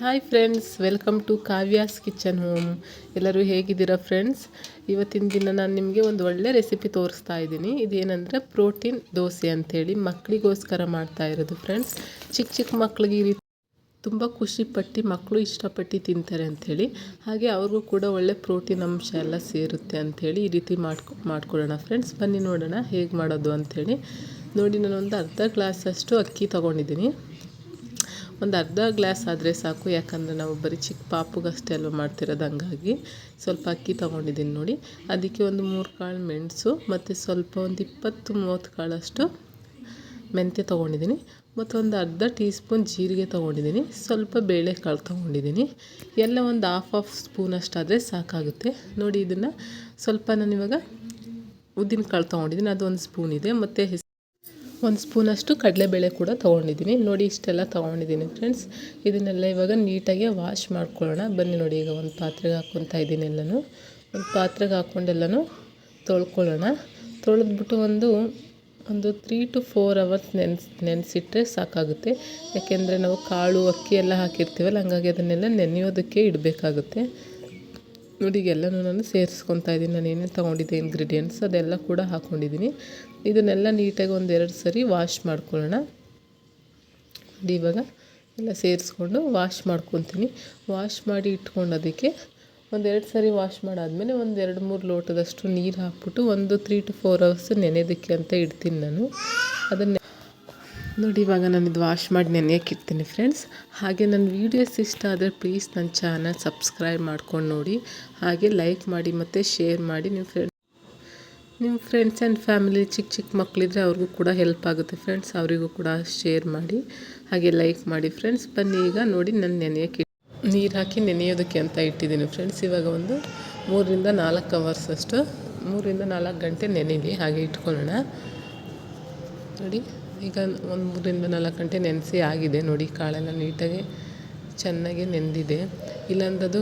Hi friends welcome to Kavya's kitchen home ಎಲ್ಲರೂ ಹೇಗಿದ್ದೀರಾ friends ಇವತ್ತಿನ ದಿನ ನಾನು ನಿಮಗೆ ಒಂದು ಒಳ್ಳೆ ರೆಸಿಪಿ ತೋರಿಸ್ತಾ ಇದ್ದೀನಿ. ಇದೇನೆಂದರೆ ಪ್ರೋಟೀನ್ ದೋಸೆ ಅಂಥೇಳಿ ಮಕ್ಕಳಿಗೋಸ್ಕರ ಮಾಡ್ತಾ ಇರೋದು ಫ್ರೆಂಡ್ಸ್ ಚಿಕ್ಕ ಚಿಕ್ಕ ಮಕ್ಳಿಗೆ ಈ ರೀತಿ ತುಂಬ ಖುಷಿಪಟ್ಟು ಮಕ್ಕಳು ಇಷ್ಟಪಟ್ಟು ತಿಂತಾರೆ ಅಂಥೇಳಿ ಹಾಗೆ ಅವ್ರಿಗೂ ಕೂಡ ಒಳ್ಳೆ ಪ್ರೋಟೀನ್ ಅಂಶ ಎಲ್ಲ ಸೇರುತ್ತೆ ಅಂಥೇಳಿ ಈ ರೀತಿ ಮಾಡ್ಕೊ, ಮಾಡ್ಕೊಳ್ಳೋಣ ಫ್ರೆಂಡ್ಸ್ ಬನ್ನಿ ನೋಡೋಣ ಹೇಗೆ ಮಾಡೋದು ಅಂಥೇಳಿ ನೋಡಿ ನಾನು ಒಂದು ಅರ್ಧ ಗ್ಲಾಸಷ್ಟು ಅಕ್ಕಿ ತೊಗೊಂಡಿದ್ದೀನಿ. ಒಂದು ಅರ್ಧ ಗ್ಲಾಸ್ ಆದರೆ ಸಾಕು, ಯಾಕಂದರೆ ನಾವು ಬರೀ ಚಿಕ್ಕ ಪಾಪುಗಷ್ಟೇ ಅಲ್ವ ಮಾಡ್ತಿರೋದು ಹಂಗಾಗಿ. ಸ್ವಲ್ಪ ಅಕ್ಕಿ ತೊಗೊಂಡಿದ್ದೀನಿ ನೋಡಿ. ಅದಕ್ಕೆ ಒಂದು ಮೂರು ಕಾಳು ಮೆಣಸು, ಮತ್ತು ಸ್ವಲ್ಪ ಒಂದು ಇಪ್ಪತ್ತು ಮೂವತ್ತು ಕಾಳಷ್ಟು ಮೆಂತ್ಯ ತೊಗೊಂಡಿದ್ದೀನಿ. ಮತ್ತು ಒಂದು ಅರ್ಧ ಟೀ ಸ್ಪೂನ್ ಜೀರಿಗೆ ತೊಗೊಂಡಿದ್ದೀನಿ. ಸ್ವಲ್ಪ ಬೇಳೆಕಾಳು ತೊಗೊಂಡಿದ್ದೀನಿ. ಎಲ್ಲ ಒಂದು ಹಾಫ್ ಹಾಫ್ ಸ್ಪೂನಷ್ಟಾದರೆ ಸಾಕಾಗುತ್ತೆ. ನೋಡಿ, ಇದನ್ನು ಸ್ವಲ್ಪ ನಾನಿವಾಗ ಉದ್ದಿನಕಾಳು ತೊಗೊಂಡಿದ್ದೀನಿ. ಅದು ಒಂದು ಸ್ಪೂನ್ ಇದೆ. ಮತ್ತು ಒಂದು ಸ್ಪೂನಷ್ಟು ಕಡಲೆಬೇಳೆ ಕೂಡ ತೊಗೊಂಡಿದ್ದೀನಿ. ನೋಡಿ, ಇಷ್ಟೆಲ್ಲ ತೊಗೊಂಡಿದ್ದೀನಿ ಫ್ರೆಂಡ್ಸ್ ಇದನ್ನೆಲ್ಲ ಇವಾಗ ನೀಟಾಗಿ ವಾಶ್ ಮಾಡ್ಕೊಳ್ಳೋಣ. ಬನ್ನಿ ನೋಡಿ, ಈಗ ಒಂದು ಪಾತ್ರೆಗೆ ಹಾಕ್ಕೊತಾ ಇದ್ದೀನಿ ಎಲ್ಲನೂ. ಒಂದು ಪಾತ್ರೆಗೆ ಹಾಕ್ಕೊಂಡೆಲ್ಲನೂ ತೊಳ್ಕೊಳ್ಳೋಣ. ತೊಳೆದ್ಬಿಟ್ಟು ಒಂದು ಒಂದು ತ್ರೀ ಟು ಫೋರ್ ಅವರ್ಸ್ ನೆನೆಸ್, ನೆನೆಸಿಟ್ರೆ ಸಾಕಾಗುತ್ತೆ. ಯಾಕೆಂದರೆ ನಾವು ಕಾಳು, ಅಕ್ಕಿ ಎಲ್ಲ ಹಾಕಿರ್ತೀವಲ್ಲ, ಹಂಗಾಗಿ ಅದನ್ನೆಲ್ಲ ನೆನೆಯೋದಕ್ಕೆ ಇಡಬೇಕಾಗುತ್ತೆ. ನೋಡಿ ಎಲ್ಲನೂ ನಾನು ಸೇರಿಸ್ಕೊತಾ ಇದ್ದೀನಿ. ನಾನು ಏನೇನು ತೊಗೊಂಡಿದ್ದೆ ಇಂಗ್ರೀಡಿಯೆಂಟ್ಸ್ ಅದೆಲ್ಲ ಕೂಡ ಹಾಕ್ಕೊಂಡಿದ್ದೀನಿ ಇದನ್ನೆಲ್ಲ ನೀಟಾಗಿ ಒಂದೆರಡು ಸರಿ ವಾಶ್ ಮಾಡ್ಕೊಳ್ಳೋಣ. ಇವಾಗ ಎಲ್ಲ ಸೇರಿಸ್ಕೊಂಡು ವಾಶ್ ಮಾಡ್ಕೊತೀನಿ. ವಾಶ್ ಮಾಡಿ ಇಟ್ಕೊಂಡು ಅದಕ್ಕೆ ಒಂದೆರಡು ಸರಿ ವಾಶ್ ಮಾಡಾದಮೇಲೆ ಒಂದು ಎರಡು ಮೂರು ಲೋಟದಷ್ಟು ನೀರು ಹಾಕ್ಬಿಟ್ಟು ಒಂದು ತ್ರೀ ಟು ಫೋರ್ ಅವರ್ಸ್ ನೆನೆಯೋದಕ್ಕೆ ಅಂತ ಇಡ್ತೀನಿ ನಾನು. ಅದನ್ನು ನೋಡಿ, ಇವಾಗ ನಾನು ಇದು ವಾಶ್ ಮಾಡಿ ನೆನೆಯಕ್ಕಿರ್ತೀನಿ ಫ್ರೆಂಡ್ಸ್ ಹಾಗೆ ನನ್ನ ವೀಡಿಯೋಸ್ ಇಷ್ಟ ಆದರೆ ಪ್ಲೀಸ್ ನನ್ನ ಚಾನಲ್ ಸಬ್ಸ್ಕ್ರೈಬ್ ಮಾಡ್ಕೊಂಡು ನೋಡಿ. ಹಾಗೆ ಲೈಕ್ ಮಾಡಿ ಮತ್ತು ಶೇರ್ ಮಾಡಿ ನಿಮ್ಮ ಫ್ರೆಂಡ್ ನಿಮ್ಮ ಫ್ರೆಂಡ್ಸ್ ಆ್ಯಂಡ್ ಫ್ಯಾಮಿಲಿ ಚಿಕ್ಕ ಚಿಕ್ಕ ಮಕ್ಕಳಿದ್ರೆ ಅವ್ರಿಗೂ ಕೂಡ ಹೆಲ್ಪ್ ಆಗುತ್ತೆ ಫ್ರೆಂಡ್ಸ್ ಅವರಿಗೂ ಕೂಡ ಶೇರ್ ಮಾಡಿ. ಹಾಗೆ ಲೈಕ್ ಮಾಡಿ ಫ್ರೆಂಡ್ಸ್ ಬನ್ನಿ ಈಗ ನೋಡಿ ನಾನು ನೆನೆಯಕ್ಕೆ ನೀರು ಹಾಕಿ ನೆನೆಯೋದಕ್ಕೆ ಅಂತ ಇಟ್ಟಿದ್ದೀನಿ ಫ್ರೆಂಡ್ಸ್ ಇವಾಗ ಒಂದು ಮೂರರಿಂದ ನಾಲ್ಕು ಅವರ್ಸ್ ಅಷ್ಟು ಮೂರರಿಂದ ನಾಲ್ಕು ಗಂಟೆ ನೆನೆಲಿ ಹಾಗೆ ಇಟ್ಕೊಳ್ಳೋಣ. ನೋಡಿ, ಈಗ ಒಂದು ಮೂರರಿಂದ ನಾಲ್ಕು ಗಂಟೆ ನೆನೆಸಿ ಆಗಿದೆ ನೋಡಿ, ಕಾಳೆಲ್ಲ ನೀಟಾಗಿ ಚೆನ್ನಾಗಿ ನೆಂದಿದೆ. ಇಲ್ಲಾಂದದು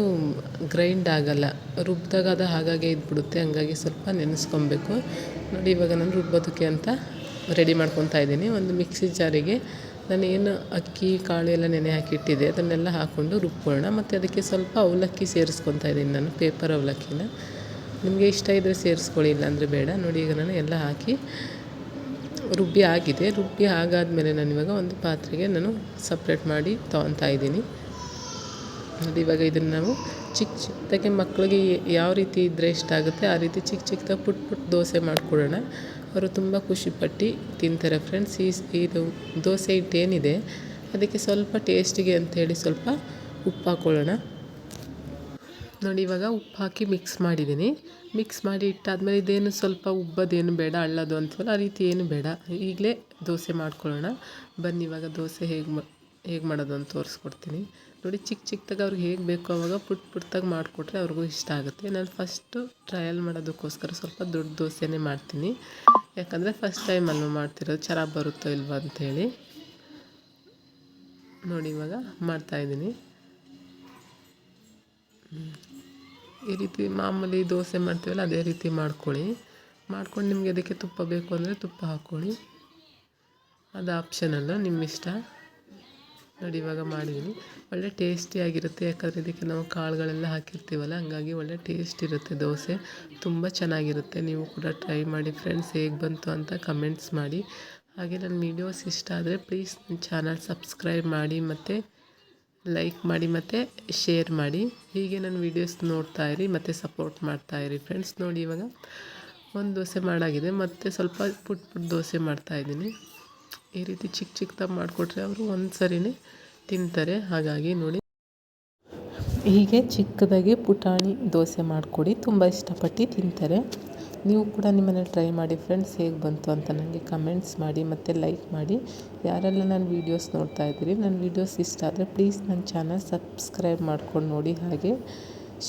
ಗ್ರೈಂಡ್ ಆಗಲ್ಲ ರುಬ್ಬಿದಾಗ ಅದು ಹಾಗಾಗೆ ಇದ್ಬಿಡುತ್ತೆ, ಹಂಗಾಗಿ ಸ್ವಲ್ಪ ನೆನೆಸ್ಕೊಬೇಕು. ನೋಡಿ, ಇವಾಗ ನಾನು ರುಬ್ಬೋದಕ್ಕೆ ಅಂತ ರೆಡಿ ಮಾಡ್ಕೊತಾ ಇದ್ದೀನಿ. ಒಂದು ಮಿಕ್ಸಿ ಜಾರಿಗೆ ನಾನು ಏನು ಅಕ್ಕಿ, ಕಾಳು ಎಲ್ಲ ನೆನೆ ಹಾಕಿಟ್ಟಿದ್ದೆ, ಅದನ್ನೆಲ್ಲ ಹಾಕ್ಕೊಂಡು ರುಬ್ಕೊಳ್ಳೋಣ. ಮತ್ತು ಅದಕ್ಕೆ ಸ್ವಲ್ಪ ಅವಲಕ್ಕಿ ಸೇರಿಸ್ಕೊತಾ ಇದ್ದೀನಿ ನಾನು ಪೇಪರ್ ಅವಲಕ್ಕಿನ. ನಿಮಗೆ ಇಷ್ಟ ಇದ್ದರೆ ಸೇರಿಸ್ಕೊಳ್ಳಿ, ಇಲ್ಲಾಂದರೆ ಬೇಡ. ನೋಡಿ, ಈಗ ನಾನು ಎಲ್ಲ ಹಾಕಿ ರುಬ್ಬಿ ಆಗಿದೆ. ರುಬ್ಬಿ ಆಗಾದಮೇಲೆ ನಾನು ಇವಾಗ ಒಂದು ಪಾತ್ರೆಗೆ ನಾನು ಸಪ್ರೇಟ್ ಮಾಡಿ ತೊಗೊತಾ ಇದ್ದೀನಿ. ಅದು ಇವಾಗ ಇದನ್ನು ನಾವು ಚಿಕ್ಕ ಚಿಕ್ಕದಾಗೆ ಮಕ್ಕಳಿಗೆ ಯಾವ ರೀತಿ ಇದ್ದರೆ ಇಷ್ಟ ಆಗುತ್ತೆ ಆ ರೀತಿ ಚಿಕ್ಕ ಚಿಕ್ಕದಾಗಿ ಪುಟ್ ಪುಟ್ ದೋಸೆ ಮಾಡಿಕೊಡೋಣ. ಅವರು ತುಂಬ ಖುಷಿಪಟ್ಟು ತಿಂತಾರೆ ಫ್ರೆಂಡ್ಸ್ ಈ ಇದು ದೋಸೆ ಹಿಟ್ಟು ಏನಿದೆ, ಅದಕ್ಕೆ ಸ್ವಲ್ಪ ಟೇಸ್ಟಿಗೆ ಅಂಥೇಳಿ ಸ್ವಲ್ಪ ಉಪ್ಪು ಹಾಕ್ಕೊಳ್ಳೋಣ ನೋಡಿ, ಇವಾಗ ಉಪ್ಪು ಹಾಕಿ ಮಿಕ್ಸ್ ಮಾಡಿದ್ದೀನಿ. ಮಿಕ್ಸ್ ಮಾಡಿ ಇಟ್ಟಾದ್ಮೇಲೆ ಇದೇನು ಸ್ವಲ್ಪ ಉಬ್ಬದೇನು ಬೇಡ, ಅಳ್ಳೋದು ಅಂತೀವಲ್ಲ ಆ ರೀತಿ ಏನು ಬೇಡ. ಈಗಲೇ ದೋಸೆ ಮಾಡ್ಕೊಳ್ಳೋಣ. ಬನ್ನಿ, ಇವಾಗ ದೋಸೆ ಹೇಗೆ ಮಾ, ಹೇಗೆ ಮಾಡೋದು ಅಂತ ತೋರಿಸ್ಕೊಡ್ತೀನಿ. ನೋಡಿ ಚಿಕ್ಕ ಚಿಕ್ಕದಾಗ ಅವ್ರಿಗೆ ಹೇಗೆ ಬೇಕು ಅವಾಗ ಪುಟ್ ಪುಟ್ಟಾಗಿ ಮಾಡಿಕೊಟ್ರೆ ಅವ್ರಿಗೂ ಇಷ್ಟ ಆಗುತ್ತೆ. ನಾನು ಫಸ್ಟು ಟ್ರಯಲ್ ಮಾಡೋದಕ್ಕೋಸ್ಕರ ಸ್ವಲ್ಪ ದೊಡ್ಡ ದೋಸೆನೇ ಮಾಡ್ತೀನಿ. ಯಾಕಂದರೆ ಫಸ್ಟ್ ಟೈಮ್ ಅಲ್ವ ಮಾಡ್ತಿರೋದು? ಚೆನ್ನಾಗಿ ಬರುತ್ತೋ ಇಲ್ವೋ ಅಂಥೇಳಿ ನೋಡಿ, ಇವಾಗ ಮಾಡ್ತಾಯಿದ್ದೀನಿ ಈ ರೀತಿ ಮಾಮೂಲಿ ದೋಸೆ ಮಾಡ್ತೀವಲ್ಲ, ಅದೇ ರೀತಿ ಮಾಡ್ಕೊಳ್ಳಿ. ಮಾಡ್ಕೊಂಡು ನಿಮಗೆ ಅದಕ್ಕೆ ತುಪ್ಪ ಬೇಕು ಅಂದರೆ ತುಪ್ಪ ಹಾಕ್ಕೊಳ್ಳಿ ಅದು ಆಪ್ಷನಲ್ಲ ನಿಮ್ಮ ಇಷ್ಟ. ನೋಡಿ, ಇವಾಗ ಮಾಡಿದ್ದೀನಿ. ಒಳ್ಳೆ ಟೇಸ್ಟಿಯಾಗಿರುತ್ತೆ ಯಾಕಂದರೆ ಇದಕ್ಕೆ ನಾವು ಕಾಳುಗಳೆಲ್ಲ ಹಾಕಿರ್ತೀವಲ್ಲ, ಹಂಗಾಗಿ ಒಳ್ಳೆ ಟೇಸ್ಟ್ ಇರುತ್ತೆ ದೋಸೆ. ತುಂಬ ಚೆನ್ನಾಗಿರುತ್ತೆ, ನೀವು ಕೂಡ ಟ್ರೈ ಮಾಡಿ. ಫ್ರೆಂಡ್ಸ್ ಹೇಗೆ ಬಂತು ಅಂತ ಕಮೆಂಟ್ಸ್ ಮಾಡಿ. ಹಾಗೆ ನನ್ನ ವೀಡಿಯೋಸ್ ಇಷ್ಟ ಆದರೆ ಪ್ಲೀಸ್ ನನ್ನ ಚಾನಲ್ ಸಬ್ಸ್ಕ್ರೈಬ್ ಮಾಡಿ, ಮತ್ತು ಲೈಕ್ ಮಾಡಿ ಮತ್ತು ಶೇರ್ ಮಾಡಿ. ಹೀಗೆ ನನ್ನ ವೀಡಿಯೋಸ್ ನೋಡ್ತಾ ಇರಿ, ಮತ್ತು ಸಪೋರ್ಟ್ ಮಾಡ್ತಾ ಇರಿ ಫ್ರೆಂಡ್ಸ್ ನೋಡಿ ಇವಾಗ ಒಂದು ದೋಸೆ ಮಾಡಾಗಿದೆ. ಮತ್ತು ಸ್ವಲ್ಪ ಪುಟ್ ಪುಟ್ ದೋಸೆ ಮಾಡ್ತಾಯಿದ್ದೀನಿ ಈ ರೀತಿ ಚಿಕ್ಕ ಚಿಕ್ಕದಾಗಿ ಮಾಡಿಕೊಟ್ರೆ ಅವರು ಒಂದು ಸರಿನೇ ತಿಂತಾರೆ. ಹಾಗಾಗಿ ನೋಡಿ. ಹೀಗೆ ಚಿಕ್ಕದಾಗಿ ಪುಟಾಣಿ ದೋಸೆ ಮಾಡಿಕೊಡಿ. ತುಂಬ ಇಷ್ಟಪಟ್ಟು ತಿಂತಾರೆ. ನೀವು ಕೂಡ ನಿಮ್ಮನೇಲಿ ಟ್ರೈ ಮಾಡಿ ಫ್ರೆಂಡ್ಸ್ ಹೇಗೆ ಬಂತು ಅಂತ ನನಗೆ ಕಮೆಂಟ್ಸ್ ಮಾಡಿ ಮತ್ತು ಲೈಕ್ ಮಾಡಿ. ಯಾರೆಲ್ಲ ನನ್ನ ವೀಡಿಯೋಸ್ ನೋಡ್ತಾ ಇದ್ದೀರಿ, ನನ್ನ ವೀಡಿಯೋಸ್ ಇಷ್ಟ ಆದರೆ ಪ್ಲೀಸ್ ನನ್ನ ಚಾನಲ್ ಸಬ್ಸ್ಕ್ರೈಬ್ ಮಾಡ್ಕೊಂಡು ನೋಡಿ. ಹಾಗೆ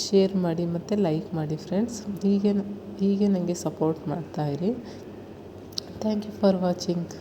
ಶೇರ್ ಮಾಡಿ ಮತ್ತು ಲೈಕ್ ಮಾಡಿ ಫ್ರೆಂಡ್ಸ್ ಹೀಗೆ ಹೀಗೆ ನನಗೆ ಸಪೋರ್ಟ್ ಮಾಡ್ತಾಯಿರಿ ಥ್ಯಾಂಕ್ ಯು ಫಾರ್ ವಾಚಿಂಗ್